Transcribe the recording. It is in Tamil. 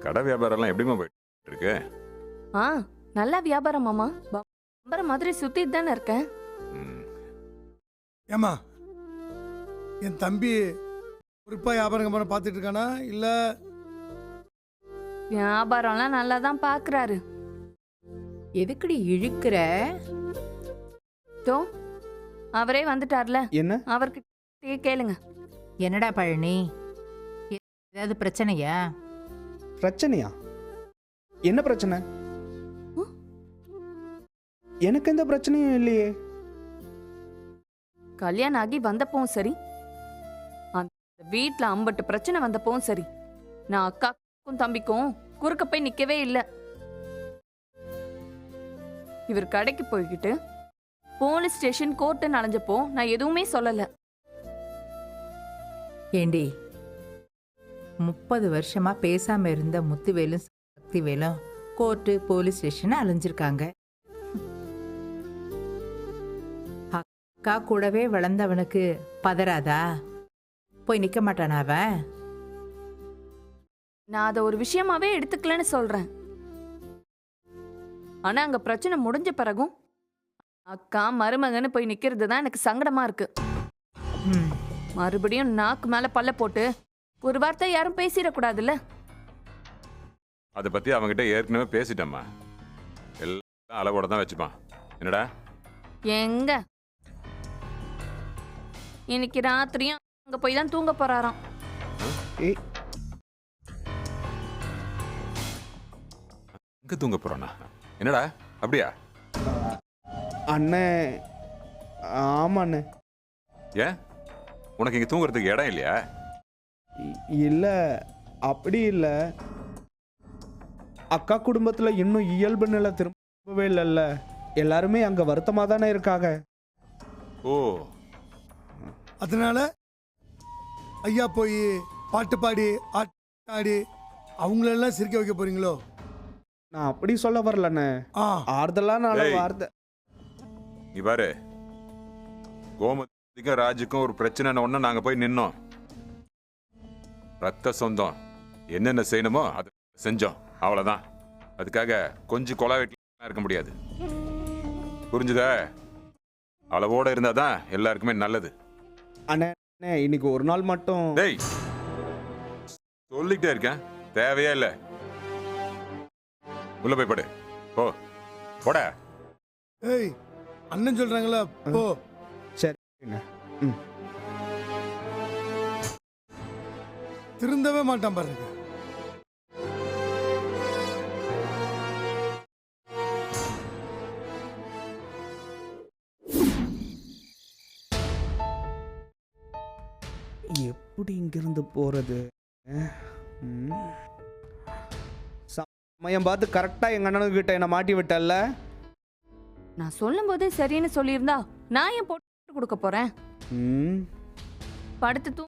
கடை வியாபாரம்லாம் எப்படிம்மா போயிட்டு இருக்கு ஆ நல்லா வியாபாரம் மாமா. பம்பரம் மாதிரி சுத்திட்டு தானே இருக்கேன். ம், ஏம்மா என் தம்பி குறிப்பா வியாபாரம் பண்ண பார்த்துட்டு இருக்கானா? இல்ல? வியாபாரம்லாம் நல்லா தான் பாக்குறாரு எதுக்குடி இழுக்கிற? தோ அவரே வந்துட்டார்ல. என்ன? அவர்கிட்ட கேளுங்க. என்னடா பழனி? ஏதாவது பிரச்சனையா? பிரச்சனையா? என்ன பிரச்சனை? எனக்கு எந்த பிரச்சனையும் இல்லையே. கல்யாணம் ஆகி வந்தப்பவும் சரி. அந்த வீட்ல அம்பட்டு பிரச்சனை வந்தப்பவும் சரி. நான் அக்காக்கும் தம்பிக்கும் குறுக்க போய் நிக்கவே இல்லை. இவர் கடைக்கு போய்கிட்டு போலீஸ் ஸ்டேஷன் கோர்ட்டுன்னு அலைஞ்சப்போ நான் எதுவுமே சொல்லல. ஏண்டி முப்பது வருஷமா பேசாம இருந்த முத்துவேலும் சக்திவேலும் கோர்ட்டு போலீஸ் ஸ்டேஷன் அலைஞ்சிருக்காங்க. அக்கா கூடவே வளர்ந்தவனுக்கு பதறாதா? போய் நிக்க மாட்டானா அவன்? நான் அதை ஒரு விஷயமாவே எடுத்துக்கலன்னு சொல்றேன். ஆனா அங்க பிரச்சனை முடிஞ்ச பிறகும் அக்கா மருமகன்னு போய் நிக்கிறது தான் எனக்கு சங்கடமா இருக்கு. ம், மறுபடியும் நாக்கு மேல பல்ல போட்டு ஒரு வார்த்தை யாரும் பேசிடக்கூடாதுல்ல? அதை பத்தி அவன்கிட்ட ஏற்கனவே பேசிட்டேம்மா. எல்லாம் அளவோட தான் வச்சுப்பான். என்னடா? எங்க? இன்னைக்கு ராத்திரியும் அங்க போய் தான் தூங்க போறாராம். ஏய் எங்க தூங்க போறானா? என்னடா? அப்படியா? அண்ணே. ஆமா அண்ணே ஏன்? உனக்கு இங்க தூங்குறதுக்கு இடம் இல்லையா? இல்ல அப்படி இல்ல. அக்கா குடும்பத்துல இன்னும் இயல்பு நிலை திரும்பவே இல்லைல்ல. எல்லாருமே அங்க வருத்தமா தானே இருக்காங்க. ஓ. அதனால ஐயா போய் பாட்டு பாடி ஆட்டு ஆடி அவங்களெல்லாம் சிரிக்க வைக்க போறீங்களோ? நான் அப்படி சொல்ல வரலண்ணே. ஆ. ஆறுதலா நாள ஏய். வார்த்தை நீ பாரு. கோமதிக்கும் ராஜுக்கும் ஒரு பிரச்சனைன்னு ஒன்று நாங்கள் போய் நின்னோம். ரத்த சொந்தம். என்னென்ன செய்யணுமோ அதை செஞ்சோம். அவ்வளோதான் அதுக்காக கொஞ்சம் கொலா வீட்டில் இருக்க முடியாது. புரிஞ்சுதா? அளவோட இருந்தால் தான் எல்லாருக்குமே நல்லது. அண்ணே அண்ணே, இன்னைக்கு ஒரு நாள் மட்டும். டேய்! சொல்லிக்கிட்டே இருக்கேன். தேவையே இல்லை. உள்ள போய் படு. போ. போட. ஏய் அண்ணன் சொல்றாங்களா? போ. சரிங்க ம். திருந்தவே மாட்டான் பாருங்க. எப்படி இங்கிருந்து ம். சமயம் பார்த்து கரெக்டா எங்க அண்ணனுக்கிட்ட என்ன மாட்டி விட்டல்ல? நான் சொல்லும் போதே சரின்னு சொல்லியிருந்தா நான் ஏன் போட்டு கொடுக்க போறேன்? ம். படுத்து தூ